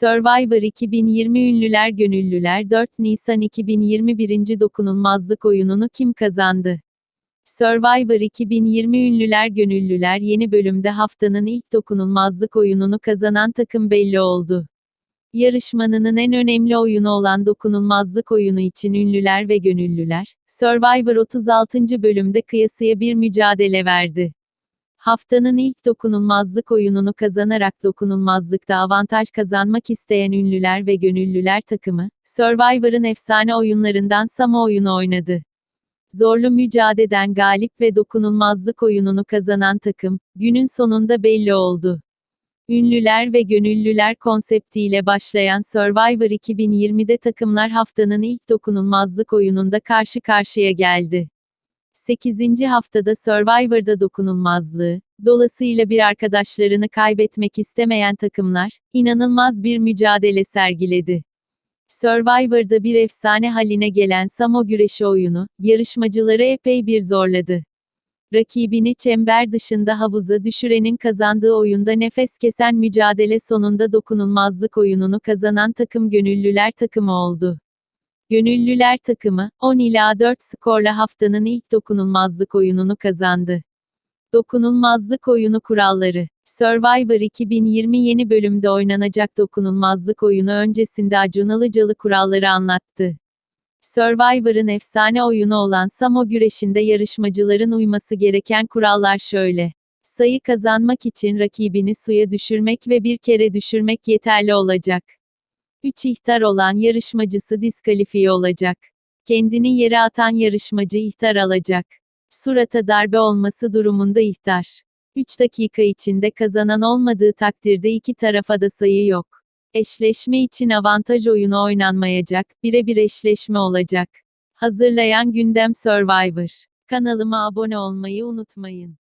Survivor 2020 Ünlüler Gönüllüler 4 Nisan 2021. dokunulmazlık oyununu kim kazandı? Survivor 2020 Ünlüler Gönüllüler yeni bölümde haftanın ilk dokunulmazlık oyununu kazanan takım belli oldu. Yarışmanın en önemli oyunu olan dokunulmazlık oyunu için ünlüler ve gönüllüler, Survivor 36. bölümde kıyasıya bir mücadele verdi. Haftanın ilk dokunulmazlık oyununu kazanarak dokunulmazlıkta avantaj kazanmak isteyen ünlüler ve gönüllüler takımı, Survivor'ın efsane oyunlarından Samo oyunu oynadı. Zorlu mücadeleden galip ve dokunulmazlık oyununu kazanan takım, günün sonunda belli oldu. Ünlüler ve gönüllüler konseptiyle başlayan Survivor 2020'de takımlar haftanın ilk dokunulmazlık oyununda karşı karşıya geldi. 8. haftada Survivor'da dokunulmazlığı, dolayısıyla bir arkadaşlarını kaybetmek istemeyen takımlar, inanılmaz bir mücadele sergiledi. Survivor'da bir efsane haline gelen Samo güreşi oyunu, yarışmacıları epey bir zorladı. Rakibini çember dışında havuza düşürenin kazandığı oyunda nefes kesen mücadele sonunda dokunulmazlık oyununu kazanan takım Gönüllüler takımı oldu. Gönüllüler takımı, 10 ila 4 skorla haftanın ilk dokunulmazlık oyununu kazandı. Dokunulmazlık oyunu kuralları. Survivor 2020 yeni bölümde oynanacak dokunulmazlık oyunu öncesinde Acun Ilıcalı kuralları anlattı. Survivor'ın efsane oyunu olan Samo güreşinde yarışmacıların uyması gereken kurallar şöyle. Sayı kazanmak için rakibini suya düşürmek ve bir kere düşürmek yeterli olacak. 3 ihtar olan yarışmacısı diskalifiye olacak. Kendini yere atan yarışmacı ihtar alacak. Surata darbe olması durumunda ihtar. 3 dakika içinde kazanan olmadığı takdirde iki tarafa da sayı yok. Eşleşme için avantaj oyunu oynanmayacak, birebir eşleşme olacak. Hazırlayan Gündem Survivor. Kanalıma abone olmayı unutmayın.